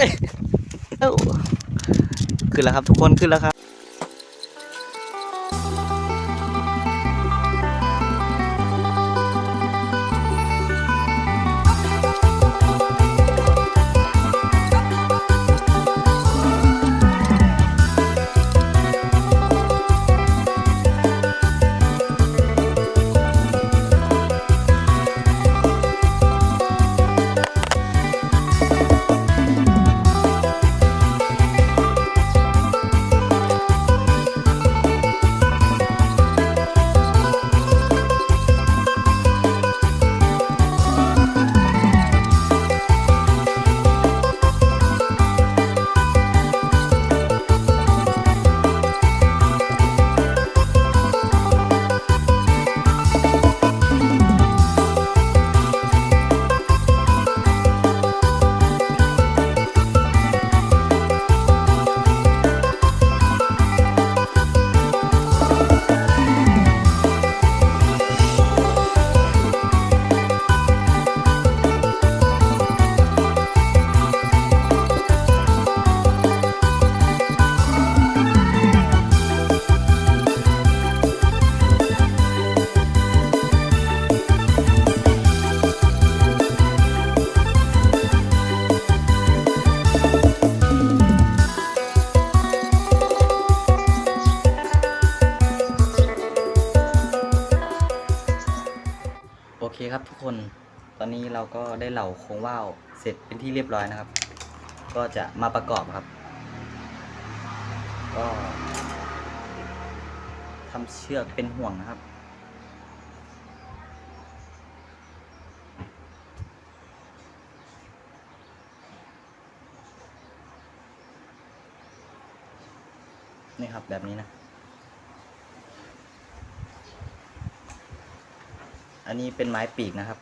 ้ยเอ้าขึ้นแล้วครับทุกคนขึ้นแล้วครับ อเคครับทุกคนตอนนี้เราก็ได้เหล่าโครงว่าวเสร็จเป็นที่เรียบร้อยนะครับ ก็จะมาประกอบครับ ก็ทำเชือกเป็นห่วงนะครับนี่ครับแบบนี้นะ อันนี้เป็นไม้ปีกนะครับ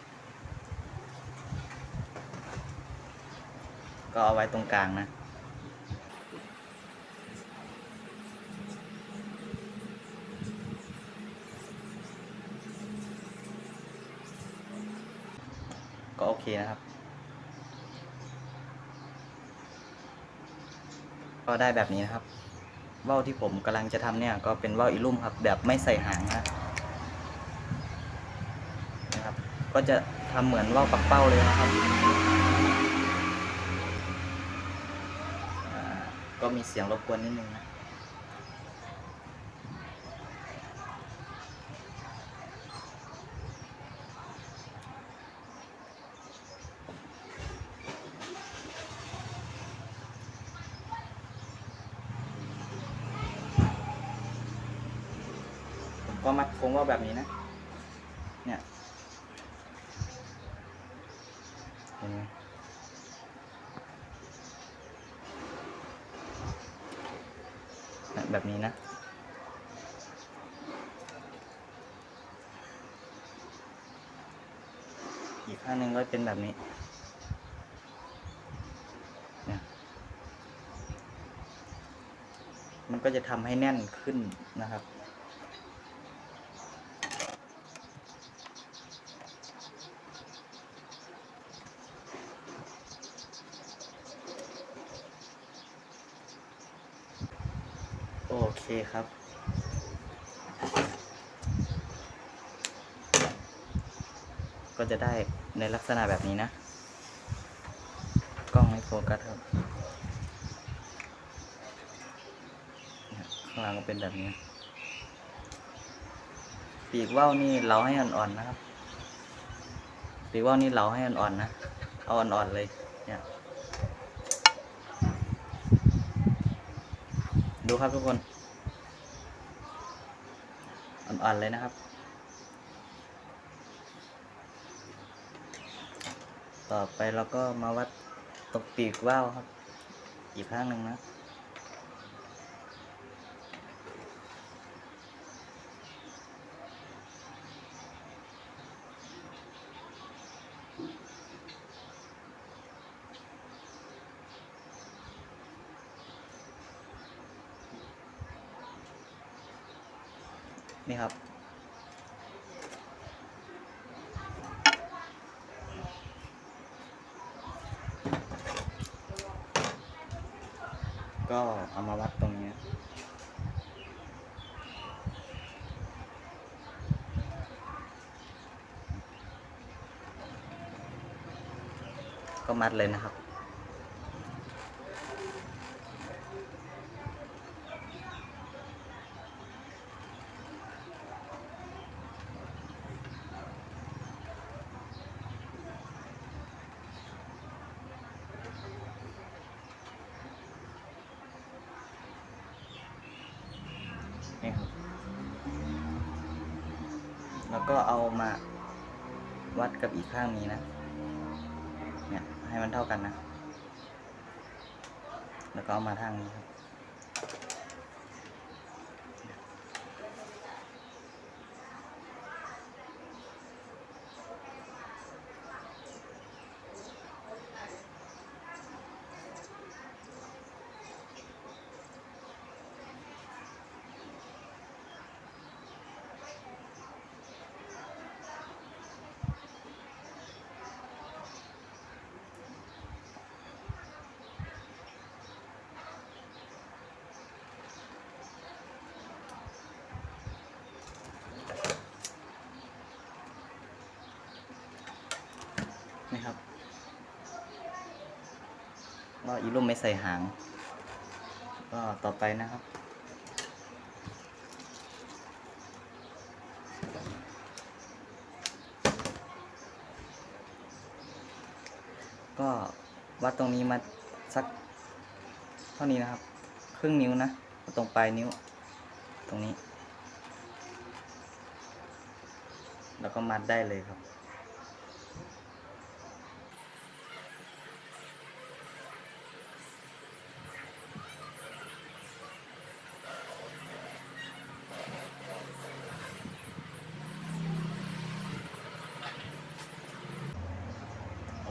ก็เอาไว้ตรงกลางนะก็โอเคนะครับ ก็ได้แบบนี้นะครับว่าวที่ผมกำลังจะทำเนี่ยก็เป็นว่าวอีลุ่มครับ แบบไม่ใส่หางนะ นะครับ ก็จะทำเหมือนว่าวปักเป้าเลยนะครับ ก็มีเสียงรบกวนนิดนึงนะก็มัดโค้งว่าแบบนี้นะ เนี่ย เห็นไหมเนะอีกข้างหนึ่งก็เป็นแบบนี้นมันก็จะทำให้แน่นขึ้นนะครับ โอเคครับ ก็จะได้ในลักษณะแบบนี้นะ กล้องไม่โฟกัสครับข้างล่างก็เป็นแบบนี้ ปีกว่าวนี่เราให้อ่อนๆนะครับ ปีกว่าวนี่เราให้อ่อนๆนะ เอาอ่อนๆเลยเนี่ย ดูครับทุกคน อ่อนๆเลยนะครับ ต่อไปเราก็มาวัดตกปีกว่าวครับ อีกข้างหนึ่งนะ นี่ครับ ก็เอามาวัดตรงนี้ก็มัดเลยนะครับ ก็เอามาวัดกับอีกข้างนี้นะ เนี่ยให้มันเท่ากันนะ แล้วก็เอามาทางนี้ครับ อีลุ่มไม่ใส่หาง ก็ต่อไปนะครับ ก็วัดตรงนี้มาสักเท่านี้นะครับ ครึ่งนิ้วนะ ตรงปลายนิ้ว ตรงนี้ แล้วก็มัดได้เลยครับ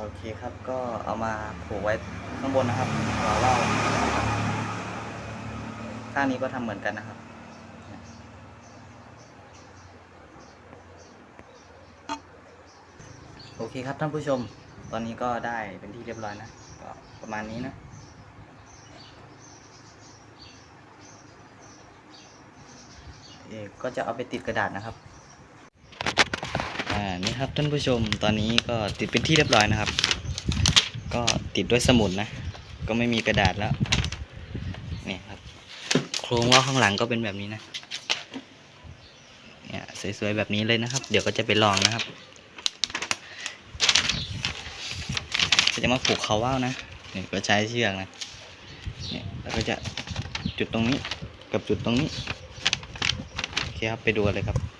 โอเคครับ ก็เอามาผูกไว้ข้างบนนะครับหัวว่าวข้างนี้ก็ทำเหมือนกันนะครับโอเคครับท่านผู้ชม ตอนนี้ก็ได้เป็นที่เรียบร้อยนะ ก็ประมาณนี้นะเอกก็จะเอาไปติดกระดาษนะครับ นี่ครับท่านผู้ชมตอนนี้ก็ติดเป็นที่เรียบร้อยนะครับ ก็ติดด้วยสมุดนะ ก็ไม่มีกระดาษแล้วนี่ครับโครงว่าวข้างหลังก็เป็นแบบนี้นะเนี่ยสวยๆแบบนี้เลยนะครับ เดี๋ยวก็จะไปลองนะครับก็จะมาผูกเขาว่าวนะเนี่ยก็ใช้เชือกนะเนี่ยแล้วก็จะจุดตรงนี้กับจุดตรงนี้โอเคครับไปดูเลยครับ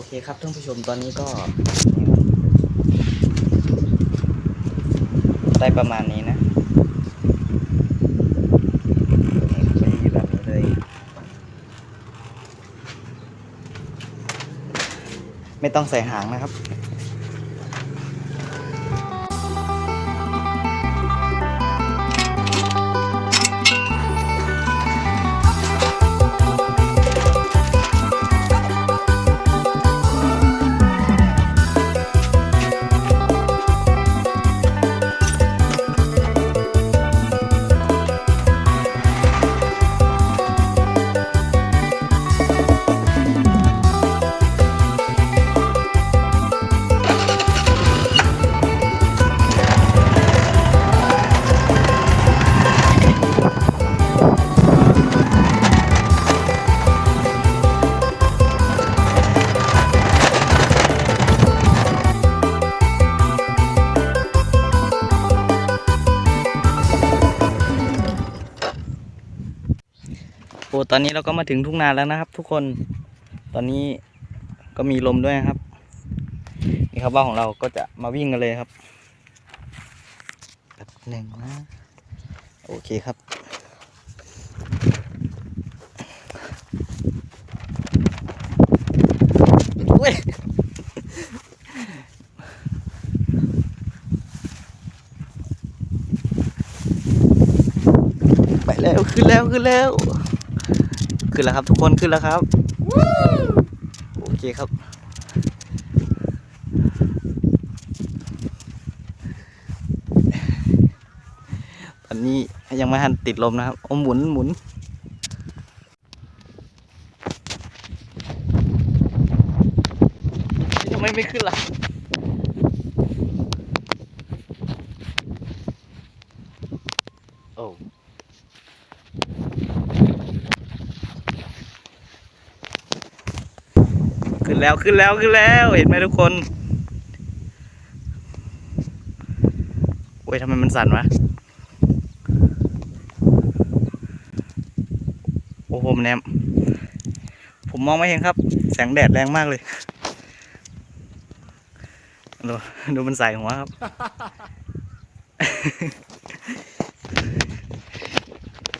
อเคครับท่านผู้ชมตอนนี้ก็ ได้ประมาณนี้นะนี่แบบนี้เลย ไม่ต้องใส่หางนะครับ โอ้ตอนนี้เราก็มาถึงทุ่งนาแล้วนะครับ ทุกคนตอนนี้ก็มีลมด้วยนะครับ นี่ครับว่าของเราก็จะมาวิ่งกันเลยครับแบบหนึ่งนะโอเคครับไปแล้วขึ้นแล้วขึ้นแล้ว ขึ้นแล้วครับ ทุกคนขึ้นแล้วครับโอเคครับ ตอนนี้ยังไม่ทันติดลมนะครับโอ้หมุนหมุนทำไมไม่ขึ้นล่ะ โอ้ ขึ้น แล้วขึ้นแล้วขึ้นแล้วเห็นไหมทุกคนโอ้ยทำไมมันสั่นวะโอ้โหผมแนมผมมองไม่เห็นครับ แสงแดดแรงมากเลยดูดูมันใส่หัวครับ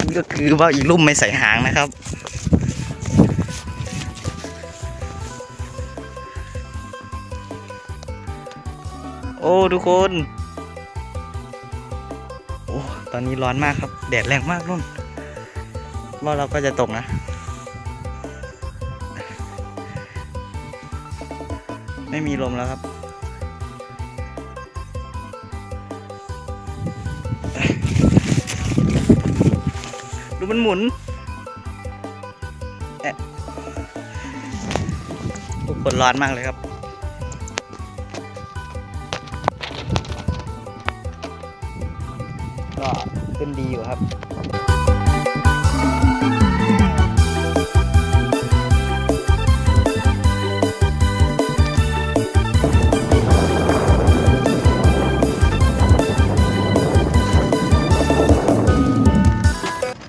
นี่ก็คือว่าอีกลุ่มไม่ใส่หางนะครับ โอ้ทุกคน โอ้ตอนนี้ร้อนมากครับ แดดแรงมากนุ่นว่าเราก็จะตกนะ ไม่มีลมแล้วครับดูมันหมุนแะทุกคนร้อนมากเลยครับ ดีอยู่ครับ